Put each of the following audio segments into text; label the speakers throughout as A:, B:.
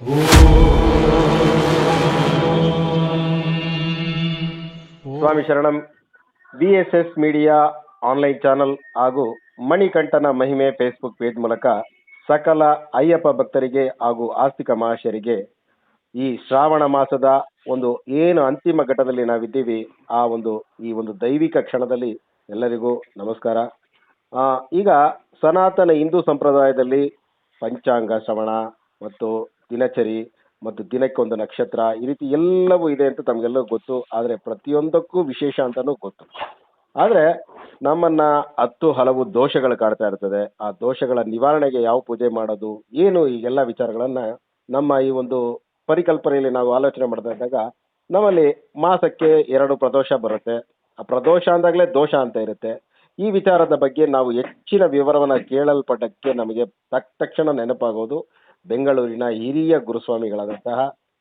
A: ಸ್ವಾಮಿ ಶರಣಂ BSS S S media online channel ಹಾಗೂ ಮಣಿಕಂಠನ ಮಹಿಮೆ ಫೇಸ್ಬುಕ್ ಪೇಜ್ ಮೂಲಕ ಸಕಲ ಅಯ್ಯಪ್ಪ ಭಕ್ತರಿಗೆ ಹಾಗೂ ಆಸ್ತಿಕ ಮಹಾಶಯರಿಗೆ ಈ ಶ್ರಾವಣ ಮಾಸದ ಒಂದು ಏನು ಅಂತಿಮ ಘಟ್ಟದಲ್ಲಿ ನಾವಿದ್ದೀವಿ, ಆ ಒಂದು, ಈ ಒಂದು ದೈವಿಕ ಕ್ಷಣದಲ್ಲಿ ಎಲ್ಲರಿಗೂ ನಮಸ್ಕಾರ. ಈಗ ಸನಾತನ ಹಿಂದೂ ಸಂಪ್ರದಾಯದಲ್ಲಿ ಪಂಚಾಂಗ ಶ್ರವಣ ಮತ್ತು ದಿನಚರಿ ಮತ್ತು ದಿನಕ್ಕೊಂದು ನಕ್ಷತ್ರ ಈ ರೀತಿ ಎಲ್ಲವೂ ಇದೆ ಅಂತ ತಮಗೆಲ್ಲವೂ ಗೊತ್ತು. ಆದರೆ ಪ್ರತಿಯೊಂದಕ್ಕೂ ವಿಶೇಷ ಅಂತಲೂ ಗೊತ್ತು. ಆದರೆ ನಮ್ಮನ್ನ ಹತ್ತು ಹಲವು ದೋಷಗಳು ಕಾಡ್ತಾ ಇರ್ತದೆ. ಆ ದೋಷಗಳ ನಿವಾರಣೆಗೆ ಯಾವ ಪೂಜೆ ಮಾಡೋದು, ಏನು ಈ ಎಲ್ಲ ವಿಚಾರಗಳನ್ನು ನಮ್ಮ ಈ ಒಂದು ಪರಿಕಲ್ಪನೆಯಲ್ಲಿ ನಾವು ಆಲೋಚನೆ ಮಾಡ್ತಾ ಇದ್ದಾಗ ನಮ್ಮಲ್ಲಿ ಮಾಸಕ್ಕೆ ಎರಡು ಪ್ರದೋಷ ಬರುತ್ತೆ. ಆ ಪ್ರದೋಷ ಅಂದಾಗಲೇ ದೋಷ ಅಂತ ಇರುತ್ತೆ. ಈ ವಿಚಾರದ ಬಗ್ಗೆ ನಾವು ಹೆಚ್ಚಿನ ವಿವರವನ್ನು ಕೇಳಲ್ಪಟ್ಟಕ್ಕೆ ನಮಗೆ ತಕ್ಷಣ ನೆನಪಾಗೋದು. ಬೆಂಗಳೂರಿನ ಹಿರಿಯ ಗುರುಸ್ವಾಮಿಗಳಾದಂತಹ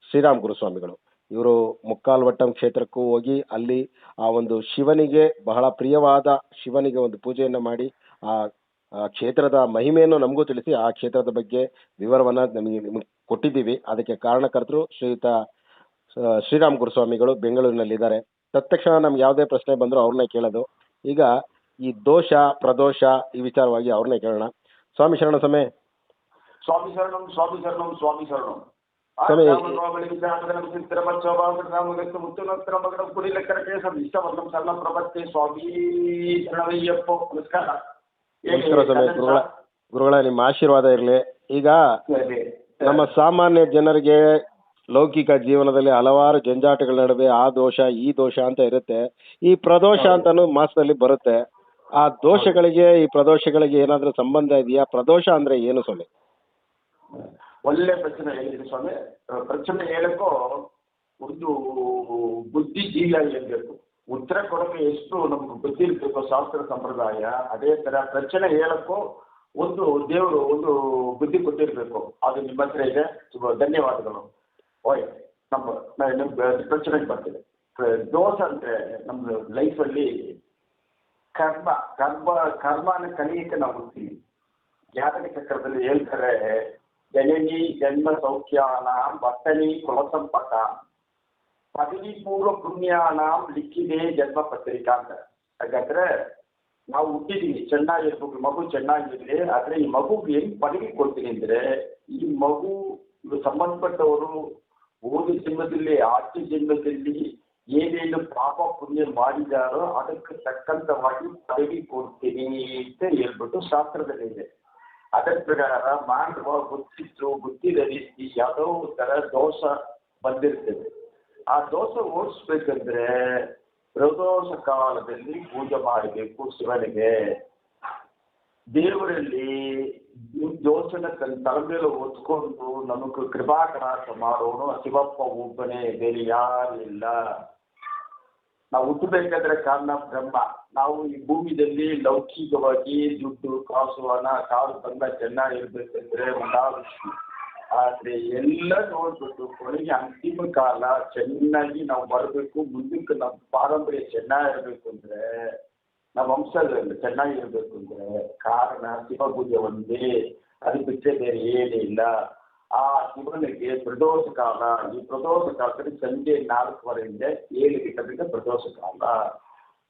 A: ಶ್ರೀರಾಮ್ ಗುರುಸ್ವಾಮಿಗಳು. ಇವರು ಮುಕ್ಕಾಲ್ವಟ್ಟಂ ಕ್ಷೇತ್ರಕ್ಕೂ ಹೋಗಿ ಅಲ್ಲಿ ಆ ಒಂದು ಶಿವನಿಗೆ ಬಹಳ ಪ್ರಿಯವಾದ ಶಿವನಿಗೆ ಒಂದು ಪೂಜೆಯನ್ನು ಮಾಡಿ, ಆ ಕ್ಷೇತ್ರದ ಮಹಿಮೆಯನ್ನು ನಮಗೂ ತಿಳಿಸಿ, ಆ ಕ್ಷೇತ್ರದ ಬಗ್ಗೆ ವಿವರವನ್ನು ನಮಗೆ ನಿಮಗೆ ಕೊಟ್ಟಿದ್ದೀವಿ. ಅದಕ್ಕೆ ಕಾರಣಕರ್ತರು ಶ್ರೀಯುತ ಶ್ರೀರಾಮ್ ಗುರುಸ್ವಾಮಿಗಳು ಬೆಂಗಳೂರಿನಲ್ಲಿದ್ದಾರೆ. ತತ್ಕ್ಷಣ ನಮ್ಗೆ ಯಾವುದೇ ಪ್ರಶ್ನೆ ಬಂದರೂ ಅವ್ರನ್ನೇ ಕೇಳೋದು. ಈಗ ಈ ದೋಷ, ಪ್ರದೋಷ ಈ ವಿಚಾರವಾಗಿ ಅವ್ರನ್ನೇ ಕೇಳೋಣ. ಸ್ವಾಮಿ ಶರಣ ಸಮಯ
B: ಸ್ವಾಮಿ ಶರಣಂ ಸ್ವಾಮಿ ಶರಣಂ ಸ್ವಾಮಿ ಶರಣಂ.
A: ಗುರುಗಳ ನಿಮ್ಮ ಆಶೀರ್ವಾದ ಇರಲಿ. ಈಗ ನಮ್ಮ ಸಾಮಾನ್ಯ ಜನರಿಗೆ ಲೌಕಿಕ ಜೀವನದಲ್ಲಿ ಹಲವಾರು ಜಂಜಾಟಗಳ ನಡುವೆ ಆ ದೋಷ ಈ ದೋಷ ಅಂತ ಇರುತ್ತೆ. ಈ ಪ್ರದೋಷ ಅಂತಾನು ಮಾಸದಲ್ಲಿ ಬರುತ್ತೆ. ಆ ದೋಷಗಳಿಗೆ ಈ ಪ್ರದೋಷಗಳಿಗೆ ಏನಾದ್ರೂ ಸಂಬಂಧ ಇದೆಯಾ? ಪ್ರದೋಷ ಅಂದ್ರೆ ಏನು ಸ್ವಾಮಿ?
B: ಒಳ್ಳೆ ಪ್ರಶ್ನೆ ಹೇಳಿದ್ರಿ ಸ್ವಾಮಿ. ಪ್ರಶ್ನೆ ಹೇಳಕ್ಕೂ ಒಂದು ಬುದ್ಧಿಜೀವಿಯಾಗಿ ಹೇಳ್ಬೇಕು ಉತ್ತರ ಕೊಡಕ್ಕೆ ಎಷ್ಟು ನಮ್ಗೆ ಬುದ್ಧಿ ಇರ್ಬೇಕು, ಶಾಸ್ತ್ರ ಸಂಪ್ರದಾಯ, ಅದೇ ತರ ಪ್ರಶ್ನೆ ಹೇಳಕ್ಕೂ ಒಂದು ದೇವರು ಒಂದು ಬುದ್ಧಿ ಕೊಟ್ಟಿರ್ಬೇಕು. ಅದು ನಿಮ್ಮ ಹತ್ರ ಇದೆ. ತುಂಬ ಧನ್ಯವಾದಗಳು. ಓಯ್, ನಮ್ಮ ನಿಮ್ಮ ಪ್ರಶ್ನೆಗೆ ಬರ್ತೀನಿ. ದೋಸ ದೋಷ ನಮ್ಮ ಲೈಫ್ ಲೈಫಲ್ಲಿ ಕರ್ಮ ಕರ್ಮ, ಕರ್ಮನ ಕಲಿಯಕ್ಕೆ ನಾವು ಹೋಗ್ತೀವಿ. ಜಾತಕ ಚಕ್ರದಲ್ಲಿ ಹೇಳ್ತಾರೆ ಜನನಿ ಜನ್ಮ ಸೌಖ್ಯಾನ ವರ್ತನಿ ಕುಲಸಂಪಟ ಪದವಿ ಪೂರ್ವ ಪುಣ್ಯಾನಾಂ ಲಿಖಿದೆ ಜನ್ಮ ಪತ್ರಿಕಾ ಅಂತ ಹಾಗಾದ್ರೆ ನಾವು ಹುಟ್ಟಿದೀವಿ ಚೆನ್ನಾಗಿರ್ಬೇಕು ಮಗು ಚೆನ್ನಾಗಿರ್ಲಿ ಆದ್ರೆ ಈ ಮಗುಗೆ ಏನ್ ಪದವಿ ಕೊಡ್ತೀನಿ ಅಂದ್ರೆ ಈ ಮಗು ಇದು ಸಂಬಂಧಪಟ್ಟವರು ಹೋದ ಜನ್ಮದಲ್ಲಿ ಆಚೆ ಜನ್ಮದಲ್ಲಿ ಏನೇನು ಪಾಪ ಪುಣ್ಯ ಮಾಡಿದಾರೋ ಅದಕ್ಕೆ ತಕ್ಕಂತವಾಗಿ ಪದವಿ ಕೊಡ್ತೀನಿ ಅಂತ ಹೇಳ್ಬಿಟ್ಟು ಶಾಸ್ತ್ರದಲ್ಲಿ ಇದೆ ಅದರ ಪ್ರಕಾರ ಮಾನವ ಬುದ್ಧಿಸು ರೀತಿ ಯಾವುದೋ ತರ ದೋಷ ಬಂದಿರ್ತದೆ. ಆ ದೋಷ ಓಡಿಸ್ಬೇಕಂದ್ರೆ ಪ್ರದೋಷ ಕಾಲದಲ್ಲಿ ಪೂಜೆ ಮಾಡಬೇಕು, ಶಿವನಿಗೆ. ದೇವರಲ್ಲಿ ದೋಷನ ತಲೆ ಮೇಲೆ ಹೊತ್ಕೊಂಡು ನಮಗೆ ಕೃಪಾಕಟಾಕ್ಷ ಮಾಡೋನು ಶಿವಪ್ಪ ಒಬ್ಬನೇ, ಬೇರೆ ಯಾರಿಲ್ಲ ನಾವು ಹುಟ್ಟಬೇಕಾದ್ರೆ ಕಾರಣ ಬ್ರಹ್ಮ. ನಾವು ಈ ಭೂಮಿಯಲ್ಲಿ ಲೌಕಿಕವಾಗಿ ದುಡ್ಡು, ಕಾಸು, ಹಣ, ಕಾರು, ಬಂದ ಚೆನ್ನಾಗಿರ್ಬೇಕಂದ್ರೆ ಮಹಾವಿಷ್ಣು. ಆದ್ರೆ ಎಲ್ಲ ನೋಡ್ಬಿಟ್ಟು ಕೊನೆಗೆ ಅಂತಿಮ ಕಾಲ ಚೆನ್ನಾಗಿ ನಾವು ಬರಬೇಕು, ಮುಂದಕ್ಕೆ ನಮ್ಮ ಪಾರಂಪರ್ಯ ಚೆನ್ನಾಗಿರ್ಬೇಕು ಅಂದ್ರೆ, ನಮ್ಮ ವಂಶದಲ್ಲಿ ಚೆನ್ನಾಗಿರ್ಬೇಕು ಅಂದ್ರೆ ಕಾರಣ ಶಿವ ಪೂಜೆ ಒಂದೇ. ಅದು ಬಿಟ್ಟರೆ ಬೇರೆ ಏನಿಲ್ಲ. ಆ ಶಿವನಿಗೆ ಪ್ರದೋಷ ಕಾಲ ಈ ಪ್ರದೋಷ ಕಾಲದಲ್ಲಿ ಸಂಜೆ ನಾಲ್ಕುವರೆಯಿಂದ ಏಳು ಗಂಟೆಗೆ ಪ್ರದೋಷ ಕಾಲ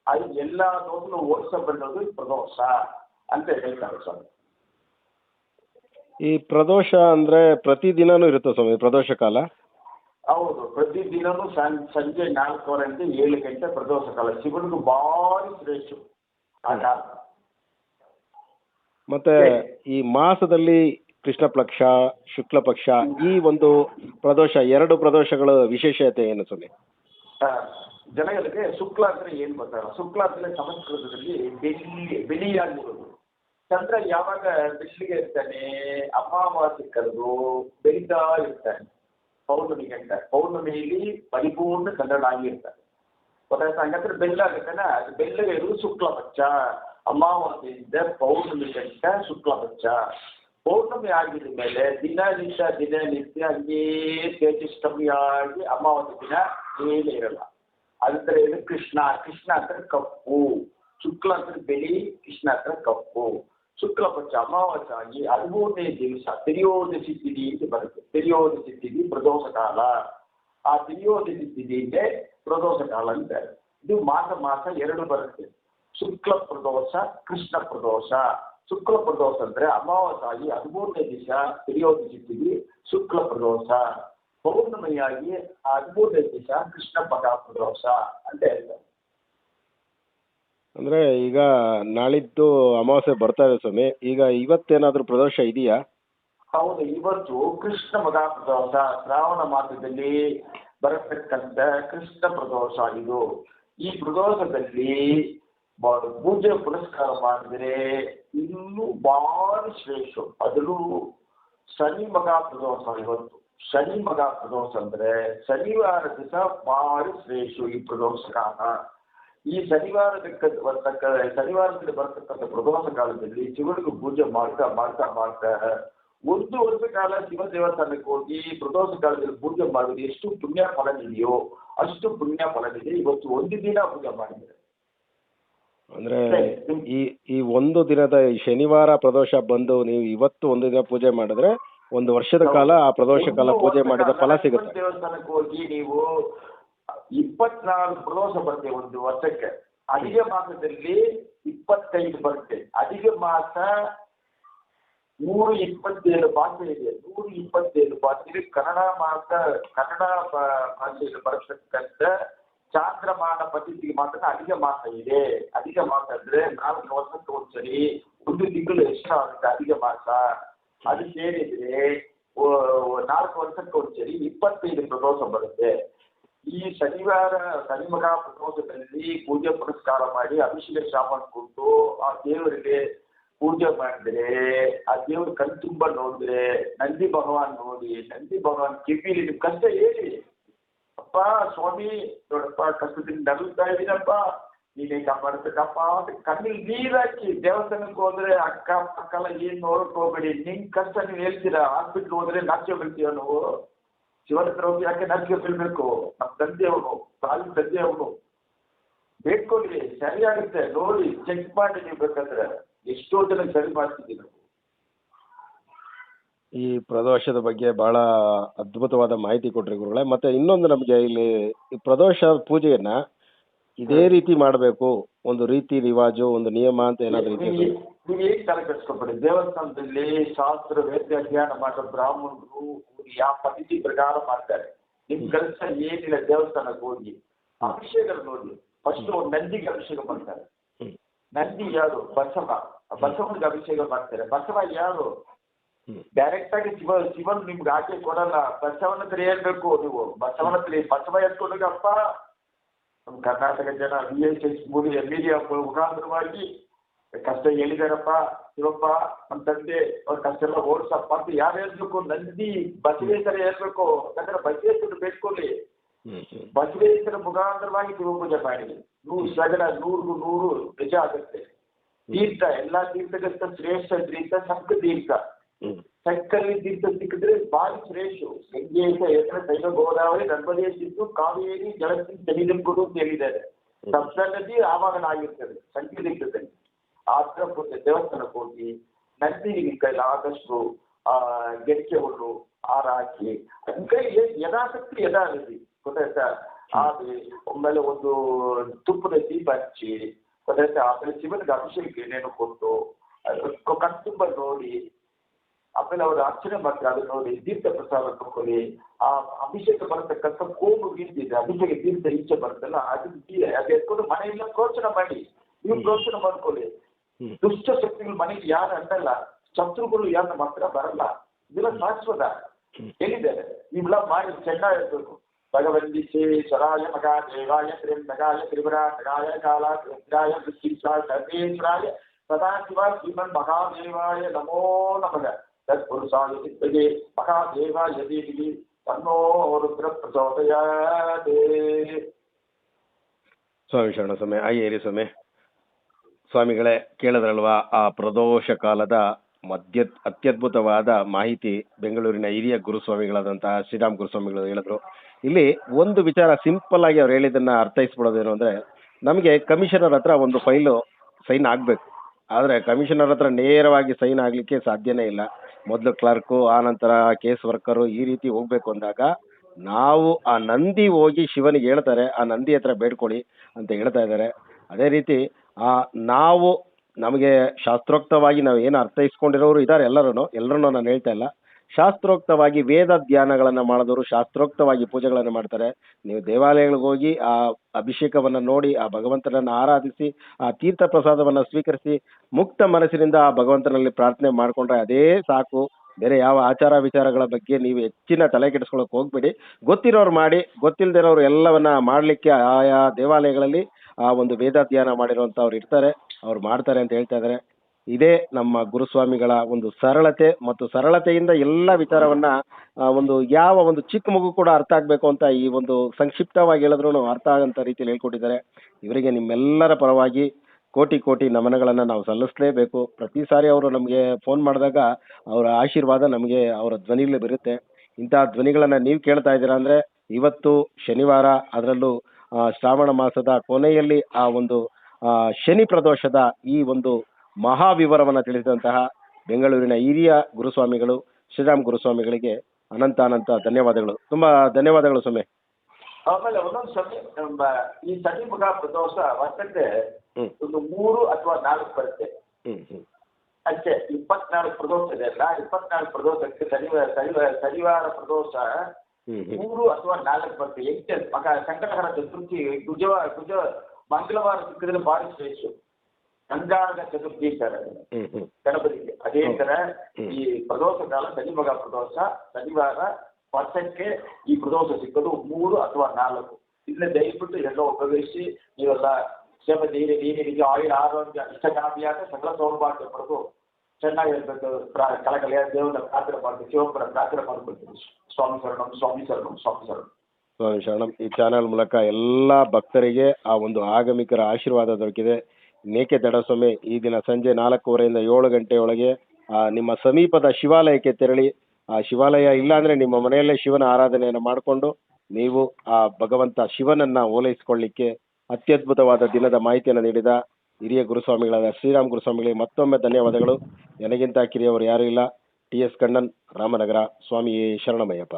B: ಅದು ಎಲ್ಲ ದೋಷನು ಓಡಿಸ ಬಂದದ್ದು ಪ್ರದೋಷ ಅಂತ ಹೇಳ್ತಾರೆ ಸ್ವಾಮಿ.
A: ಈ ಪ್ರದೋಷ ಅಂದ್ರೆ ಪ್ರತಿದಿನನೂ ಇರುತ್ತೆ ಸ್ವಾಮಿ ಪ್ರದೋಷ ಕಾಲ
B: ಹೌದು ಪ್ರತಿದಿನನೂ ಸಂಜೆ ನಾಲ್ಕುವರೆಯಿಂದ ಏಳು ಗಂಟೆ ಪ್ರದೋಷ ಕಾಲ ಶಿವನಿಗೆ ಭಾರಿ ಶ್ರೇಷ್ಠ. ಆ ಕಾಲ
A: ಮತ್ತೆ ಈ ಮಾಸದಲ್ಲಿ ಕೃಷ್ಣ ಪಕ್ಷ ಶುಕ್ಲ ಪಕ್ಷ ಈ ಒಂದು ಪ್ರದೋಷ, ಎರಡು ಪ್ರದೋಷಗಳ ವಿಶೇಷತೆ ಏನು ಸ್ವಾಮಿ?
B: ಜನಗಳಿಗೆ ಶುಕ್ಲ ಅಂದ್ರೆ ಏನ್ ಗೊತ್ತಲ್ಲ? ಶುಕ್ಲ ಅಂದ್ರೆ ಸಂಸ್ಕೃತದಲ್ಲಿ ಬೆಳ್ಳಿ ಬಿಳಿಯಾಗಿರೋದು ಚಂದ್ರ ಯಾವಾಗ ಬೆಳ್ಳಿಗೆ ಇರ್ತಾನೆ? ಅಮಾವಾಸ್ಯೆ ಕರೆದು ಬೆಳೀತಾ ಇರ್ತಾನೆ. ಪೌರ್ಣಮಿ ಗಂಟ ಪೌರ್ಣಮಿಯಲ್ಲಿ ಪರಿಪೂರ್ಣ ಚಂದ್ರನಾಗಿ ಇರ್ತಾನೆ. ಗೊತ್ತಾಯ್ತಾ? ಹಂಗಂದ್ರೆ ಬೆಳ್ಳಾಗುತ್ತಾನೆ ಅದು ಬೆಲ್ಲಗೆ ಇರುವುದು ಶುಕ್ಲ ಪಕ್ಷ ಅಮಾವಾಸ್ಯೆಯಿಂದ ಪೌರ್ಣಮಿ ಗಂಟ ಶುಕ್ಲ ಪಕ್ಷ ಪೌರ್ಣಮಿ ಆಗಿದ ಮೇಲೆ ದಿನನಿತ್ಯ ದಿನನಿತ್ಯ ಹಂಗೇ ತೇಜಸ್ಕಮಿಯಾಗಿ ಅಮಾವಾಸ್ಯೆ ದಿನ ಏನೇ ಇರಲ್ಲ. ಅದ್ರ ಇದು ಕೃಷ್ಣ ಕೃಷ್ಣ ಅಂದ್ರೆ ಕಪ್ಪು, ಶುಕ್ಲ ಅಂದ್ರೆ ಬಿಳಿ, ಕೃಷ್ಣ ಅಂದ್ರೆ ಕಪ್ಪು. ಶುಕ್ಲ ಪಕ್ಷ ಅಮಾವಾಸ್ಯೆ ಆಗಿ ಹದಿಮೂರನೇ ದಿವಸ ತಿರಿಯೋದಶಿ ತಿಥಿ ಅಂತ ಬರುತ್ತೆ. ತಿರಿಯೋದಶಿ ತಿಥಿ ಪ್ರದೋಷ ಕಾಲ. ಆ ತಿರಿಯೋದಶಿ ತಿಥಿಗೆ ಪ್ರದೋಷ ಕಾಲ ಅಂತಾರೆ ಇದು ಮಾಸ ಮಾಸ ಎರಡು ಬರುತ್ತೆ. ಶುಕ್ಲ ಪ್ರದೋಷ, ಕೃಷ್ಣ ಪ್ರದೋಷ. ಶುಕ್ಲ ಪ್ರದೋಷ ಅಂದ್ರೆ ಅಮಾವಾಸ್ಯಾಗಿ ಹದಿಮೂರನೇ ದಿವಸ ತಿಥಿ ಶುಕ್ಲ ಪ್ರದೋಷ. ಪೌರ್ಣಮಿಯಾಗಿ ಆ ಹದಿಮೂರನೇ ದಿವಸ ಕೃಷ್ಣ ಪದ ಪ್ರದೋಷ ಅಂತ ಹೇಳ್ತಾರೆ.
A: ಅಂದ್ರೆ ಈಗ ನಾಳಿದ್ದು ಅಮಾವಾಸ್ಯೆ ಬರ್ತಾ ಇದೆ ಸ್ವಾಮಿ. ಈಗ ಇವತ್ತೇನಾದ್ರೂ ಪ್ರದೋಷ ಇದೆಯಾ?
B: ಹೌದು ಇವತ್ತು ಕೃಷ್ಣ ಮಗ ಪ್ರದೋಷ. ಶ್ರಾವಣ ಮಾಸದಲ್ಲಿ ಬರತಕ್ಕಂತ ಕೃಷ್ಣ ಪ್ರದೋಷ ಇದು. ಈ ಪ್ರದೋಷದಲ್ಲಿ ಪೂಜೆ ಪುರಸ್ಕಾರ ಮಾಡಿದ್ರೆ ಇನ್ನೂ ಭಾರಿ ಶ್ರೇಷ್ಠ. ಅದರಲ್ಲೂ ಶನಿ ಮಗ ಇವತ್ತು. ಶನಿ ಮಗ ಪ್ರದೋಷ ಅಂದ್ರೆ ಶನಿವಾರ ದಿವಸ ಭಾರಿ ಶ್ರೇಷ್ಠ ಈ ಪ್ರದೋಷ ಕಾಲ. ಈ ಶನಿವಾರದಕ್ಕೆ ಬರ್ತಕ್ಕ, ಶನಿವಾರದಲ್ಲಿ ಬರ್ತಕ್ಕಂಥ ಪ್ರದೋಷ ಕಾಲದಲ್ಲಿ ಶಿವನಿಗೆ ಪೂಜೆ ಮಾಡ್ತಾ ಮಾಡ್ತಾ ಮಾಡ್ತಾ ಒಂದು ವರ್ಷ ಕಾಲ ಶಿವ ದೇವಸ್ಥಾನಕ್ಕೆ ಹೋಗಿ ಪ್ರದೋಷ ಕಾಲದಲ್ಲಿ ಪೂಜೆ ಮಾಡಿದ್ರೆ ಎಷ್ಟು ಪುಣ್ಯ ಫಲವಿದೆಯೋ ಅಷ್ಟು ಪುಣ್ಯ ಫಲವಿದೆ. ಇವತ್ತು ಒಂದು ದಿನ ಪೂಜೆ ಮಾಡಿದ್ರೆ.
A: ಅಂದ್ರೆ ಈ ಈ ಒಂದು ದಿನದ ಈ ಶನಿವಾರ ಪ್ರದೋಷ ಬಂದು ನೀವು ಇವತ್ತು ಒಂದು ದಿನ ಪೂಜೆ ಮಾಡಿದ್ರೆ ಒಂದು ವರ್ಷದ ಕಾಲ ಆ ಪ್ರದೋಷ ಕಾಲ ಪೂಜೆ ಮಾಡಿದ ಫಲ ಸಿಗುತ್ತೆ.
B: ದೇವಸ್ಥಾನಕ್ಕೆ ಹೋಗಿ ನೀವು ಇಪ್ಪತ್ನಾಲ್ಕು ಪ್ರದೋಷ ಬರುತ್ತೆ ಒಂದು ವರ್ಷಕ್ಕೆ. ಅಧಿಕ ಮಾಸದಲ್ಲಿ ಇಪ್ಪತ್ತೈದು ಬರುತ್ತೆ ಅಧಿಕ ಮಾಸ ನೂರು ಇಪ್ಪತ್ತೇಳು ಭಾಷೆ ಇದೆ. ನೂರು ಇಪ್ಪತ್ತೇಳು ಭಾಷೆ. ಕನ್ನಡ ಮಾಸ ಕನ್ನಡ ಭಾಷೆಯಲ್ಲಿ ಬರತಕ್ಕಂಥ ಚಾಂದ್ರಮಾನ ಪದ್ಧತಿಗೆ ಮಾತ್ರ ಅಧಿಕ ಮಾಸ ಇದೆ. ಅಧಿಕ ಮಾಸ ಅಂದ್ರೆ ನಾಲ್ಕು ವರ್ಷಕ್ಕೆ ಒಂದ್ಸರಿ ಒಂದು ತಿಂಗಳು ಎಕ್ಸ್ಟ್ರಾ ಆಗುತ್ತೆ ಅಧಿಕ ಮಾಸ. ಅದು ಸೇರಿದ್ರೆ ನಾಲ್ಕು ವರ್ಷಕ್ಕೆ ಒಂದು ಸರಿ ಇಪ್ಪತ್ತೈದು ಪ್ರದೋಷ ಬರುತ್ತೆ. ಈ ಶನಿವಾರ ಶನಿಮಗ ಪ್ರದೋಷದಲ್ಲಿ ಪೂಜೆ ಪುರಸ್ಕಾರ ಮಾಡಿ ಅಭಿಷೇಕ ಸಾಮಾನು ಕೊಟ್ಟು ಆ ದೇವರಿಗೆ ಪೂಜೆ ಮಾಡಿದ್ರೆ, ಆ ದೇವ್ರ ಕಣ್ ತುಂಬ ನೋಡಿದ್ರೆ, ನಂದಿ ಭಗವಾನ್ ನೋಡಿ, ನಂದಿ ಭಗವಾನ್ ಕಿವಿಲಿ ನಿಮ್ ಕಷ್ಟ ಹೇಳಿ ಅಪ್ಪ, ಸ್ವಾಮಿ ದೊಡ್ಡಪ್ಪ ಕಷ್ಟದಿಂದ ನಗುತ್ತಾ ಇದ್ದೀನಪ್ಪ ನೀನೇ ಕಾಪಾಡ್ಬೇಕಪ್ಪ ಅಂತ ಕಣ್ಣಿಗೆ ನೀರ್ ಹಾಕಿ ದೇವಸ್ಥಾನಕ್ಕೆ ಹೋದ್ರೆ ಅಕ್ಕ ಪಕ್ಕ ಏನ್ ನೋಡಕ್ ಹೋಗ್ಬೇಡಿ. ನಿನ್ ಕಷ್ಟ ನೀವು ಹೇಳ್ತೀರಾ? ಹಾಸ್ಪಿಟ್ಲ್ ಹೋದ್ರೆ ನಾಚ್ಯ ಬೀಳ್ತೀವ ನಾವು? ಶಿವನ ಹತ್ರ ಹೋಗಿ ಯಾಕೆ ನಾಚಿಕೆ ಬೀಳ್ಬೇಕು? ನಮ್ಮ ತಂದೆ ಅವನು ತಾಯಿ ತಂದೆ ಅವನು. ಬೇಡ್ಕೊಳ್ಳಿ ಸರಿ ಆಗುತ್ತೆ. ನೋಡಿ ಚೆಕ್ ಮಾಡಿ ನೀವು ಬೇಕಂದ್ರೆ ಎಷ್ಟೋ ಜನ ಸರಿ ಮಾಡ್ತಿದ್ದೀನಿ
A: ಈ ಪ್ರದೋಷದ ಬಗ್ಗೆ ಬಹಳ ಅದ್ಭುತವಾದ ಮಾಹಿತಿ ಕೊಟ್ರಿ ಗುರುಗಳೇ. ಮತ್ತೆ ಇನ್ನೊಂದು ನಮಗೆ ಇಲ್ಲಿ ಈ ಪ್ರದೋಷ ಪೂಜೆಯನ್ನ ಇದೇ ರೀತಿ ಮಾಡಬೇಕು. ಒಂದು ರೀತಿ ರಿವಾಜು ಒಂದು ನಿಯಮ ಅಂತ ಏನಾದ್ರು ಇದೆಯಾ
B: ನೀವು ತಲೆ ಕೆಡಿಸ್ಕೊಬೇಡಿ ದೇವಸ್ಥಾನದಲ್ಲಿ ಶಾಸ್ತ್ರ ವೇದ ಅಧ್ಯಯನ ಮಾಡೋ ಬ್ರಾಹ್ಮಣರು ಯಾವ ಪದ್ಧತಿ ಪ್ರಕಾರ ಮಾಡ್ತಾರೆ? ನಿಮ್ ಕೆಲಸ ಏನಿಲ್ಲ ದೇವಸ್ಥಾನಕ್ಕೆ ಹೋಗಿ. ಅಭಿಷೇಕ ನೋಡಿ. ಫಸ್ಟ್ ಒಂದು ನಂದಿಗೆ ಅಭಿಷೇಕ ಮಾಡ್ತಾರೆ. ನಂದಿ ಯಾರು? ಬಸವ. ಬಸವನಿಗೆ ಅಭಿಷೇಕ ಮಾಡ್ತಾರೆ. ಬಸವ ಯಾರು. ಡೈರೆಕ್ಟ್ ಆಗಿ ಶಿವ ಶಿವನ್ ನಿಮ್ಗೆ ಆಚೆ ಕೊಡಲ್ಲ. ಬಸವನ ಹತ್ರ ಹೇಳ್ಬೇಕು ನೀವು. ಬಸವನ ಹತ್ರ ಬಸವ ಎತ್ಕೊಂಡೋಗಪ್ಪ ನಮ್ಮ ಕರ್ನಾಟಕ ಜನ ವಿ ಎಸ್ ಎಸ್ ಮೂಡಿ ಇ ಮುಖಾಂತರವಾಗಿ ಕಷ್ಟ ಹೇಳಿದಾರಪ್ಪ ಶಿವಪ್ಪ ನಮ್ಮ ತಂದೆ ಅವ್ರ ಕಷ್ಟ ಎಲ್ಲ ಓಡಿಸಪ್ಪ ಅಂತ ಯಾರು ಹೇಳ್ಬೇಕು? ನಂದಿ ಬಸವೇಶ್ವರ ಹೇಳ್ಬೇಕು. ಯಾಕಂದ್ರೆ ಬಸವೇಶ್ವರ ಬೇಡ್ಕೊಳ್ಳಿ. ಬಸವೇಶ್ವರ ಮುಖಾಂತರವಾಗಿ ಪೂಜೆ ಮಾಡಿ. ನೂರು ಸಗರ ನೂರು ನೂರು ನಿಜ ಆಗುತ್ತೆ. ತೀರ್ಥ ಎಲ್ಲಾ ತೀರ್ಥಕ್ಕಿಂತ ಶ್ರೇಷ್ಠ ತೀರ್ಥ ಸಪ್ತ ತೀರ್ಥ. ಸಕ್ಕರೆ ತೀರ್ಥ ಸಿಕ್ಕಿದ್ರೆ ಭಾರಿ ಶ್ರೇಷ್ಠ ಗಂಗೆಯ ಎತ್ತರ ತೈಲ ಗೋದಾವರಿ ನರ್ಮದೇ ಸಿದ್ದು ಕಾವೇರಿ ಜಲಸಿ ತೆಗೆದುಕೊಡು ಅಂತ ಹೇಳಿದ್ದಾರೆ. ಸಪ್ತನದಿ ಆವಾಗನ ಆಗಿರ್ತದೆ ಸಂಖ್ಯೆ ತೀರ್ಥದಲ್ಲಿ ಆ ಹತ್ರ ಪೂಜೆ ದೇವಸ್ಥಾನಕ್ಕೆ ಹೋಗಿ ನಂದಿನಿಗೆ ಕೈಲಿ ಆದಷ್ಟು ಆ ಗೆಕ್ಕೆ ಹುಲ್ಲು ಆರಾಕಿ ಹಾಕಿ ಅದ್ ಕೈ ಯಥಾಶಕ್ತಿ ಯಥಾಗತಿ ಗೊತ್ತಾಯ್ತಾ ಆದ್ರೆ ಒಮ್ಮೆಲೆ ಒಂದು ತುಪ್ಪದ ದೀಪ ಹಚ್ಚಿ ಗೊತ್ತಾಯ್ತಾ? ಆಮೇಲೆ ಶಿವನಿಗೆ ಅಭಿಷೇಕ ಏನೇನು ಕೊಟ್ಟು ಕಣ್ತುಂಬ ನೋಡಿ ಆಮೇಲೆ ಅವರು ಅರ್ಚನೆ ಮಾಡ್ತಾರೆ ಅದನ್ನು ನೋಡಿ ತೀರ್ಥ ಪ್ರಸಾದ ತಗೊಳ್ಳಿ ಆ ಅಭಿಷೇಕ ಬರತಕ್ಕಂಥ ಕೋಮು ಬೀಳ್ತಿದೆ ಅಭಿಷೇಕ ತೀರ್ಥ ಈಚೆ ಬರುತ್ತಲ್ಲ ಅದು ಅದು ಎತ್ಕೊಂಡು ಮನೆಯಿಂದ ಪ್ರೋಚನ ಮಾಡಿ. ನೀವು ಪ್ರೋಚನ ಮಾಡ್ಕೊಳ್ಳಿ. ದುಷ್ಟ ಶಕ್ತಿಗಳು ಮನೆಗೆ ಯಾರು ಅಂತಲ್ಲ ಶತ್ರುಗಳು ಯಾರು ಮಾತ್ರ ಬರಲ್ಲ. ಇದೆಲ್ಲ ಶಾಶ್ವತ. ಹೇಳಿದ್ದಾರೆ ಇವೆಲ್ಲ ಮಾಡಿ ಚೆನ್ನಾಗಿರ್ಬೇಕು ಭಗವಂತಿಸೆ ಸ್ವರಾಯ ಮಗ ದೇವಾಯ ತ್ರ್ಯಂಬಕಾಯ ತ್ರಿಪುರಾಟಕಾಯ ಕಾಲ ರುದ್ರಾಯ ವೃಶ್ಚಿಕಾಯ ಸರ್ವೇಶ್ವರಾಯ ಸದಾಶಿವ ಶ್ರೀಮನ್ ಮಹಾದೇವಾಯ ನಮೋ ನಮಃ. ಯದಿ ದೇವಿಗೆ ತನ್ನೋ ರುದ್ರ ಪ್ರಚೋದಯಾದೇ
A: ಸ್ವಾಮಿ ಶರಣ ಸ್ವಾಮಿ ಅಯ್ಯೇರಿ ಸ್ವಾಮಿ ಸ್ವಾಮಿಗಳೇ ಕೇಳದ್ರಲ್ವಾ, ಆ ಪ್ರದೋಷ ಕಾಲದ ಮಧ್ಯ ಅತ್ಯದ್ಭುತವಾದ ಮಾಹಿತಿ ಬೆಂಗಳೂರಿನ ಹಿರಿಯ ಗುರುಸ್ವಾಮಿಗಳಾದಂತಹ ಶ್ರೀರಾಮ್ ಗುರುಸ್ವಾಮಿಗಳು ಹೇಳಿದ್ರು. ಇಲ್ಲಿ ಒಂದು ವಿಚಾರ ಸಿಂಪಲ್ ಆಗಿ ಅವ್ರು ಹೇಳಿದನ್ನ ಅರ್ಥೈಸ್ಬಿಡೋದೇನು ಅಂದ್ರೆ, ನಮಗೆ ಕಮಿಷನರ್ ಹತ್ರ ಒಂದು ಫೈಲು ಸೈನ್ ಆಗ್ಬೇಕು. ಆದರೆ ಕಮಿಷನರ್ ಹತ್ರ ನೇರವಾಗಿ ಸೈನ್ ಆಗಲಿಕ್ಕೆ ಸಾಧ್ಯನೇ ಇಲ್ಲ. ಮೊದಲು ಕ್ಲರ್ಕು ಆನಂತರ ಕೇಸ್ ವರ್ಕರು ಈ ರೀತಿ ಹೋಗ್ಬೇಕು ಅಂದಾಗ ನಾವು ಆ ನಂದಿ ಹೋಗಿ ಶಿವನಿಗೆ ಹೇಳ್ತಾರೆ, ಆ ನಂದಿ ಹತ್ರ ಬೇಡ್ಕೊಳ್ಳಿ ಅಂತ ಹೇಳ್ತಾ ಇದ್ದಾರೆ. ಅದೇ ರೀತಿ, ಆ ನಾವು ನಮಗೆ ಶಾಸ್ತ್ರೋಕ್ತವಾಗಿ ನಾವು ಏನು ಅರ್ಥೈಸ್ಕೊಂಡಿರೋರು ಇದ್ದಾರೆ ಎಲ್ಲರೂ ಎಲ್ಲರನ್ನೂ ನಾನು ಹೇಳ್ತಾ ಇಲ್ಲ. ಶಾಸ್ತ್ರೋಕ್ತವಾಗಿ ವೇದ ಧ್ಯಾನಗಳನ್ನು ಮಾಡಿದವರು ಶಾಸ್ತ್ರೋಕ್ತವಾಗಿ ಪೂಜೆಗಳನ್ನು ಮಾಡ್ತಾರೆ. ನೀವು ದೇವಾಲಯಗಳಿಗೆ ಹೋಗಿ ಆ ಅಭಿಷೇಕವನ್ನು ನೋಡಿ, ಆ ಭಗವಂತನನ್ನು ಆರಾಧಿಸಿ, ಆ ತೀರ್ಥ ಪ್ರಸಾದವನ್ನು ಸ್ವೀಕರಿಸಿ, ಮುಕ್ತ ಮನಸ್ಸಿನಿಂದ ಆ ಭಗವಂತನಲ್ಲಿ ಪ್ರಾರ್ಥನೆ ಮಾಡಿಕೊಂಡ್ರೆ ಅದೇ ಸಾಕು. ಬೇರೆ ಯಾವ ಆಚಾರ ವಿಚಾರಗಳ ಬಗ್ಗೆ ನೀವು ಹೆಚ್ಚಿನ ತಲೆ ಕೆಡಿಸ್ಕೊಳಕ್ಕೆ ಹೋಗ್ಬೇಡಿ. ಗೊತ್ತಿರೋರು ಮಾಡಿ ಗೊತ್ತಿಲ್ಲದಿರೋರು ಎಲ್ಲವನ್ನ ಮಾಡಲಿಕ್ಕೆ ಆಯಾ ದೇವಾಲಯಗಳಲ್ಲಿ ಆ ಒಂದು ವೇದ ಧ್ಯಾನ ಮಾಡಿರುವಂಥವ್ರು ಇರ್ತಾರೆ. ಅವ್ರು ಮಾಡ್ತಾರೆ ಅಂತ ಹೇಳ್ತಾ ಇದ್ದಾರೆ ಇದೇ ನಮ್ಮ ಗುರುಸ್ವಾಮಿಗಳ ಒಂದು ಸರಳತೆ ಮತ್ತು ಸರಳತೆಯಿಂದ ಎಲ್ಲ ವಿಚಾರವನ್ನ ಒಂದು ಯಾವ ಒಂದು ಚಿಕ್ಕ ಮಗು ಕೂಡ ಅರ್ಥ ಆಗಬೇಕು ಅಂತ ಈ ಒಂದು ಸಂಕ್ಷಿಪ್ತವಾಗಿ ಹೇಳಿದ್ರು ಅರ್ಥ ಆಗಂತ ರೀತಿಯಲ್ಲಿ ಹೇಳ್ಕೊಟ್ಟಿದ್ದಾರೆ. ಇವರಿಗೆ ನಿಮ್ಮೆಲ್ಲರ ಪರವಾಗಿ ಕೋಟಿ ಕೋಟಿ ನಮನಗಳನ್ನು ನಾವು ಸಲ್ಲಿಸಲೇಬೇಕು. ಪ್ರತಿ ಸಾರಿ ಅವರು ನಮಗೆ ಫೋನ್ ಮಾಡಿದಾಗ ಅವರ ಆಶೀರ್ವಾದ ನಮಗೆ ಅವರ ಧ್ವನಿಲೇ ಬರುತ್ತೆ. ಇಂತಹ ಧ್ವನಿಗಳನ್ನು ನೀವು ಕೇಳ್ತಾ ಇದ್ದೀರಾ ಅಂದ್ರೆ ಇವತ್ತು ಶನಿವಾರ ಅದರಲ್ಲೂ ಆ, ಶ್ರಾವಣ ಮಾಸದ ಕೊನೆಯಲ್ಲಿ ಆ ಒಂದು ಶನಿ ಪ್ರದೋಷದ ಈ ಒಂದು ಮಹಾವಿವರವನ್ನು ತಿಳಿಸಿದಂತಹ ಬೆಂಗಳೂರಿನ ಹಿರಿಯ ಗುರುಸ್ವಾಮಿಗಳು ಶ್ರೀರಾಮ್ ಗುರುಸ್ವಾಮಿಗಳಿಗೆ ಅನಂತ ಅನಂತ ಧನ್ಯವಾದಗಳು. ತುಂಬಾ ಧನ್ಯವಾದಗಳು ಸ್ವಾಮಿ.
B: ಆಮೇಲೆ ಒಂದೊಂದು ಸಮಯ ಈ ಸಣ್ಣ ಮಗ ಪ್ರದೋಷ ವರ್ಷಕ್ಕೆ ಒಂದು ಮೂರು ಅಥವಾ ನಾಲ್ಕು ಬರುತ್ತೆ ಅಷ್ಟೇ ಇಪ್ಪತ್ನಾಲ್ಕು ಪ್ರದೋಷ ಇದೆ ಅಲ್ಲ ಇಪ್ಪತ್ನಾಲ್ಕು ಪ್ರದೋಷಕ್ಕೆ ಶನಿವಾರ ಶನಿವಾರ ಶನಿವಾರ ಪ್ರದೋಷ ಮೂರು ಅಥವಾ ನಾಲ್ಕು ಬರುತ್ತೆ ಎಂಟು ಮಗ ಸಂಕಟಹರ ಚತುರ್ಥಿ ಗುಜವಾರ ಗುಜ ಮಂಗಳವಾರ ಸಿಕ್ಕಿದ್ರೆ ಭಾರಿ ಶ್ರೇಷ್ಠ. ಗಂಗಾರದ ಚತುರ್ಥಿ
A: ಸರ್
B: ಗಣಪತಿಗೆ. ಅದೇ ತರ ಈ ಪ್ರದೋಷ ಕಾಲ ಶನಿಮಗ ಪ್ರದೋಷ ಶನಿವಾರ ವರ್ಷಕ್ಕೆ ಈ ಪ್ರದೋಷ ಸಿಕ್ಕೋದು ಮೂರು ಅಥವಾ ನಾಲ್ಕು. ಇದನ್ನ ದಯವಿಟ್ಟು ಎಲ್ಲ ಉಪಯೋಗಿಸಿ ನೀವೆಲ್ಲ ಕ್ಷೇಮ ನೀರಿ ನೀರಿಗೆ ಆಯುಳ ಆರೋಗ್ಯ ಇಷ್ಟಕಾಮಿಯಾದ ಸಕಲ ಸೌಲಭ್ಯ ಪಡೆದು ಚೆನ್ನಾಗಿರ್ಬೇಕು ಕಳಕಳಿಯ ದೇವರ ಪ್ರಾರ್ಥನೆ ಮಾಡಬೇಕು ಶಿವಪುರ ಪ್ರಾರ್ಥನೆ ಮಾಡ್ಕೊಳ್ತೀನಿ ಸ್ವಾಮಿ ಶರಣಂ ಸ್ವಾಮಿ ಶರಣಂ ಸ್ವಾಮಿ ಶರಣಂ.
A: ಸ್ವಾಮಿ ಶರಣಂ. ಈ ಚಾನೆಲ್ ಮೂಲಕ ಎಲ್ಲ ಭಕ್ತರಿಗೆ ಆ ಒಂದು ಆಗಮಿಕರ ಆಶೀರ್ವಾದ ದೊರಕಿದೆ. ನೇಕೆ ಸ್ವಾಮಿ ಈ ದಿನ ಸಂಜೆ ನಾಲ್ಕೂವರೆಯಿಂದ ಏಳು ಗಂಟೆಯೊಳಗೆ ನಿಮ್ಮ ಸಮೀಪದ ಶಿವಾಲಯಕ್ಕೆ ತೆರಳಿ. ಆ, ಶಿವಾಲಯ ಇಲ್ಲಾಂದ್ರೆ ನಿಮ್ಮ ಮನೆಯಲ್ಲೇ ಶಿವನ ಆರಾಧನೆಯನ್ನು ಮಾಡಿಕೊಂಡು ನೀವು ಆ ಭಗವಂತ ಶಿವನನ್ನ ಓಲೈಸಿಕೊಳ್ಳಿಕ್ಕೆ ಅತ್ಯದ್ಭುತವಾದ ದಿನದ ಮಾಹಿತಿಯನ್ನು ನೀಡಿದ ಹಿರಿಯ ಗುರುಸ್ವಾಮಿಗಳಾದ ಶ್ರೀರಾಮ್ ಗುರುಸ್ವಾಮಿಗಳಿಗೆ ಮತ್ತೊಮ್ಮೆ ಧನ್ಯವಾದಗಳು. ನನಗಿಂತ ಕಿರಿಯವರು ಯಾರೂ ಇಲ್ಲ. T S Kannan, Ramanagara. ಸ್ವಾಮಿ ಶರಣಮಯ್ಯಪ್ಪ.